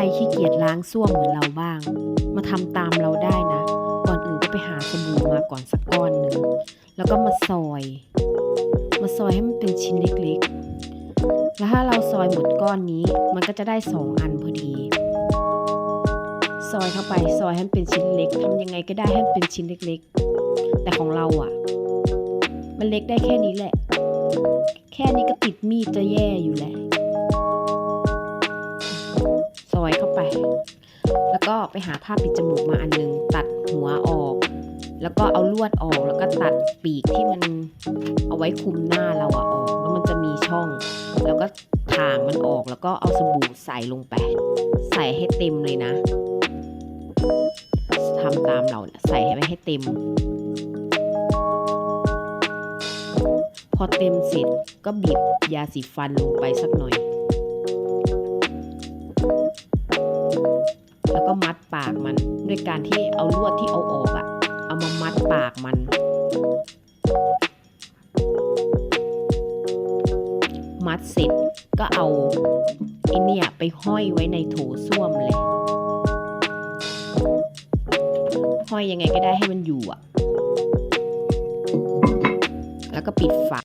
รขี้เกียจล้างส้วมเหมือนเราบ้าง มาทำตามเราได้นะ ก่อนอื่นก็ไปหาสบู่มาก่อนสักก้อนหนึ่ง แล้วก็มาซอย มาซอยให้มันเป็นชิ้นเล็กๆ แล้วถ้าเราซอยหมดก้อนนี้ มันก็จะได้สองอันพอดี ซอยเข้าไปซอยให้มันเป็นชิ้นเล็กทำยังไงก็ได้ให้มันเป็นชิ้นเล็กๆ แต่ของเราอะ่ะ มันเล็กได้แค่นี้แหละ แค่นี้ก็ติดมีดจะแย่อยู่แหละ แล้วก็ไปหาผ้าปิดจมูกมาอันนึง ตัดหัวออก แล้วก็เอาลวดออก แล้วก็ตัดปีกที่มันเอาไว้คุมหน้าเราอะออก แล้วมันจะมีช่อง แล้วก็ถางมันออก แล้วก็เอาสบู่ใส่ลงไป ใส่ให้เต็มเลยนะทำตามเราเนี่ยใส่ให้ไว้ให้เต็ม พอเต็มเสร็จก็บีบยาสีฟันลงไปสักหน่อย แล้วก็มัดปากมันด้วยการที่เอาลวดที่เอาออกอะเอามามัดปากมัน มัดเสร็จก็เอาไอเนี่ยไปห้อยไว้ในโถส้วมเลย ห้อยยังไงก็ได้ให้มันอยู่อะแล้วก็ปิดฝา